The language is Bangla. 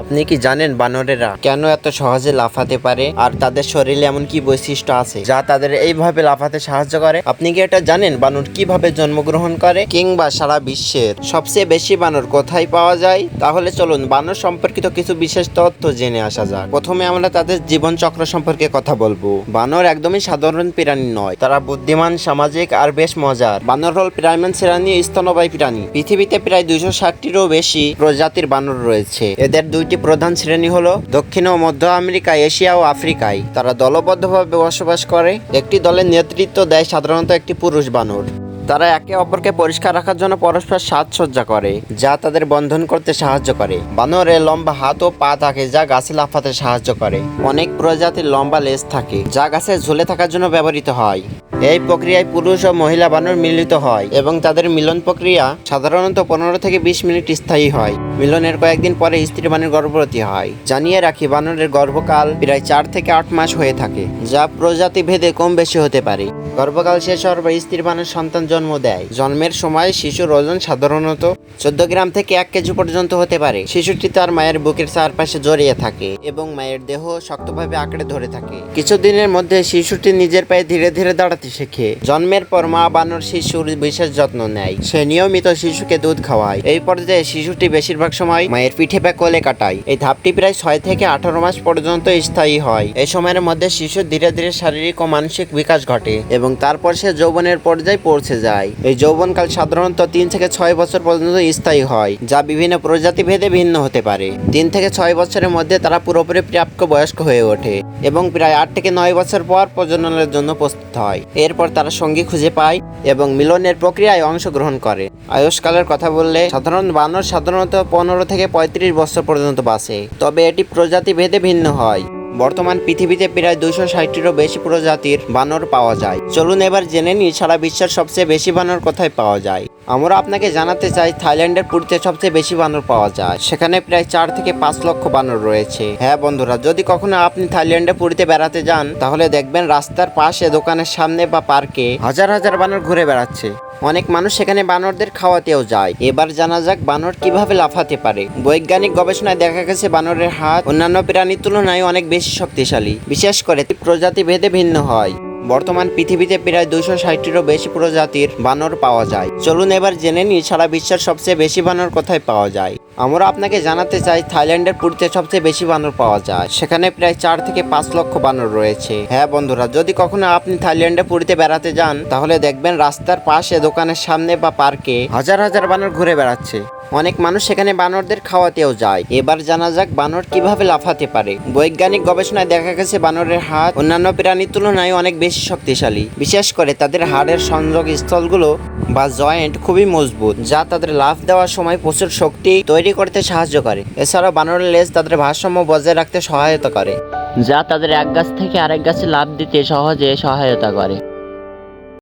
আপনি কি জানেন বানরেরা কেন এত সহজে লাফাতে পারে? আর তাদের শরীরে এমন কি বৈশিষ্ট্য আছে যা তাদের এইভাবে লাফাতে সাহায্য করে? আপনি কি এটা জানেন বানর কীভাবে জন্মগ্রহণ করে? কিংবা সারা বিশ্বের সবচেয়ে বেশি বানর কোথায় পাওয়া যায়? তাহলে চলুন বানর সম্পর্কিত কিছু বিশেষ তথ্য জেনে আসা যাক। প্রথমে আমরা তাদের জীবন চক্র সম্পর্কে কথা বলব। বানর একদমই সাধারণ প্রাণী নয়। তারা বুদ্ধিমান, সামাজিক আর বেশ মজার। বানর হল প্রাইমান শ্রেণি স্তনবায়ী প্রাণী। পৃথিবীতে প্রায় দুইশো ষাটটিরও বেশি প্রজাতির বানর রয়েছে। এদের দুইটি প্রধান শ্রেণি হলো দক্ষিণ ও মধ্য আমেরিকা, এশিয়া ও আফ্রিকায়। তারা দলবদ্ধভাবে বসবাস করে। একটি দলের নেতৃত্ব দেয় সাধারণত একটি পুরুষ বানর। তারা একে অপরকে পরিষ্কার রাখার জন্য পরস্পর সাজসজ্জা করে, যা তাদের বন্ধন করতে সাহায্য করে। বানরে লম্বা হাত ও পা থাকে, যা গাছে লাফাতে সাহায্য করে। অনেক প্রজাতির লম্বা লেজ থাকে, যা গাছে ঝুলে থাকার জন্য ব্যবহৃত হয়। এই প্রক্রিয়ায় পুরুষ ও মহিলা বানর মিলিত হয় এবং তাদের মিলন প্রক্রিয়া সাধারণত পনেরো থেকে বিশ মিনিট স্থায়ী হয়। মিলনের কয়েকদিন পরে স্ত্রী বানর গর্ভবতী হয়। জানিয়ে রাখি, বানরের গর্ভকাল প্রায় চার থেকে আট মাস হয়ে থাকে, যা প্রজাতি ভেদে কম বেশি হতে পারে। গর্ভকাল শেষ হওয়ার পর স্ত্রী বানর সন্তান জন্ম দেয়। জন্মের সময় শিশুর ওজন সাধারণত চোদ্দ গ্রাম থেকে এক কেজি পর্যন্ত হতে পারে। শিশুটি তার মায়ের বুকের চারপাশে জড়িয়ে থাকে এবং মায়ের দেহ শক্তভাবে আঁকড়ে ধরে থাকে। কিছুদিনের মধ্যে শিশুটি নিজের পায়ে ধীরে ধীরে দাঁড়াতে শেখে। জন্মের পর মা বানর শিশুর বিশেষ যত্ন নেয়। সে নিয়মিত শিশুকে দুধ খাওয়ায়। এই পর্যায়ে শিশুটি বেশিরভাগ সময় মায়ের পিঠে বা কোলে কাটায়। এই ধাপটি প্রায় ছয় থেকে আঠারো মাস পর্যন্ত স্থায়ী হয়। এই সময়ের মধ্যে শিশুর ধীরে ধীরে শারীরিক ও মানসিক বিকাশ ঘটে এবং তারপর সে যৌবনের পর্যায়ে পৌঁছে যায়। এই যৌবনকাল সাধারণত তিন থেকে ছয় বছর পর্যন্ত স্থায়ী হয়, যা বিভিন্ন প্রজাতি ভেদে ভিন্ন হতে পারে। তিন থেকে ছয় বছরের মধ্যে তারা পুরোপুরি প্রাপ্য বয়স্ক হয়ে ওঠে এবং প্রায় আট থেকে নয় বছর পর প্রজননের জন্য প্রস্তুত হয়। এরপর তারা সঙ্গী খুঁজে পায় এবং মিলনের প্রক্রিয়ায় অংশগ্রহণ করে। আয়ুষ্কালের কথা বললে, সাধারণ বানর সাধারণত পনেরো থেকে পঁয়ত্রিশ বছর পর্যন্ত বাঁচে, তবে এটি প্রজাতি ভেদে ভিন্ন হয়। বর্তমান পৃথিবীতে প্রায় দুশো ষাটটিরও বেশি প্রজাতির বানর পাওয়া যায়। চলুন এবার জেনে নিই, সারা বিশ্বের সবচেয়ে বেশি বানর কোথায় পাওয়া যায়। আমরা আপনাকে জানাতে চাই, থাইল্যান্ডের পুরীতে সবচেয়ে বেশি বানর পাওয়া যায়। সেখানে প্রায় চার থেকে পাঁচ লক্ষ বানর রয়েছে। হ্যাঁ বন্ধুরা, যদি কখনো আপনি থাইল্যান্ডে পুরীতে বেড়াতে যান, তাহলে দেখবেন রাস্তার পাশে দোকানের সামনে বা পার্কে হাজার হাজার বানর ঘুরে বেড়াচ্ছে। অনেক মানুষ সেখানে বানরদের খাওয়াতেও যায়। এবার জানা যাক বানর কীভাবে লাফাতে পারে। বৈজ্ঞানিক গবেষণায় দেখা গেছে, বানরের হাত অন্যান্য প্রাণীর তুলনায় অনেক বেশি শক্তিশালী। বিশেষ করে প্রজাতি ভেদে ভিন্ন হয়। বর্তমান পৃথিবীতে প্রায় দুশো ষাটটিরও বেশি প্রজাতির বানর পাওয়া যায়। চলুন এবার জেনে নিই, সারা বিশ্বের সবচেয়ে বেশি বানর কোথায় পাওয়া যায়। আমরা আপনাকে জানাতে চাই, থাইল্যান্ডের পুরীতে সবচেয়ে বেশি বানর পাওয়া যায়। সেখানে প্রায় চার থেকে পাঁচ লক্ষ বানর রয়েছে। হ্যাঁ বন্ধুরা, যদি কখনো আপনি থাইল্যান্ডে পুরীতে বেড়াতে যান, তাহলে দেখবেন রাস্তার পাশে দোকানের সামনে বা পার্কে হাজার হাজার বানর ঘুরে বেড়াচ্ছে। অনেক মানুষ সেখানে বানরদের খাওয়াতেও যায়। এবার জানা যাক বানর কীভাবে লাফাতে পারে। বৈজ্ঞানিক গবেষণায় দেখা গেছে বানরের হাত অন্যান্য প্রাণীর তুলনায় অনেক বেশি শক্তিশালী। বিশেষ করে তাদের হাড়ের সংযোগ স্থলগুলো বা জয়েন্ট খুবই মজবুত, যা তাদের লাফ দেওয়ার সময় প্রচুর শক্তি তৈরি করতে সাহায্য করে। এছাড়াও বানরের লেজ তাদের ভারসাম্য বজায় রাখতে সহায়তা করে, যা তাদের এক গাছ থেকে আরেক গাছে লাফ দিতে সহজে সহায়তা করে।